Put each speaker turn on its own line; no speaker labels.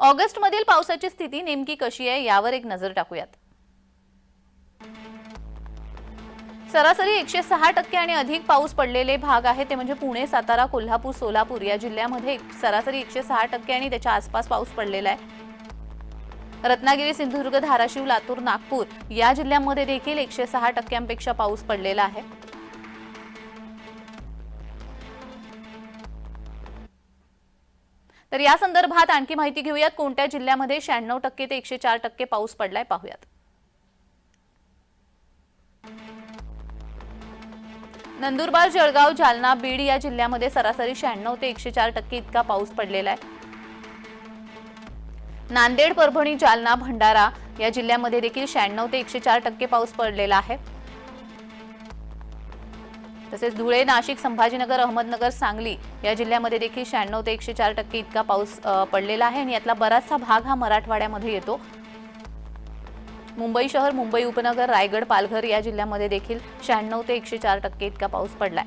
ऑगस्टमधील पावसाची स्थिती नेमकी कशी आहे यावर एक नजर टाकूयात. सरासरी एकशे सहा टक्के आणि अधिक पाऊस पडलेले भाग आहे ते म्हणजे पुणे सातारा कोल्हापूर सोलापूर या जिल्ह्यामध्ये सरासरी एकशे सहा टक्के आणि त्याच्या आसपास पाऊस पडलेला आहे. रत्नागिरी सिंधुदुर्ग धाराशिव लातूर नागपूर या जिल्ह्यांमध्ये देखील एकशे सहा टक्क्यांपेक्षा पाऊस पडलेला आहे. तर या संदर्भात आणखी माहिती घेऊयात कोणत्या जिल्ह्यामध्ये शहाण्णव टक्के ते एकशे चार टक्के पाऊस पडलाय पाहूयात. नंदुरबार जळगाव जालना बीड या जिल्ह्यामध्ये सरासरी शहाण्णव ते एकशे चार टक्के इतका पाऊस पडलेला आहे. नांदेड परभणी जालना भंडारा या जिल्ह्यामध्ये देखील शहाण्णव ते एकशे चार टक्के पाऊस पडलेला आहे. तसेच धुळे नाशिक संभाजीनगर अहमदनगर सांगली या जिल्ह्यामध्ये देखील शहाण्णव ते एकशे चार टक्के इतका पाऊस पडलेला आहे आणि यातला बराचसा भाग हा मराठवाड्यामध्ये येतो. मुंबई शहर मुंबई उपनगर रायगड पालघर या जिल्ह्यामध्ये देखील शहाण्णव ते एकशे चार टक्के इतका पाऊस पडलाय.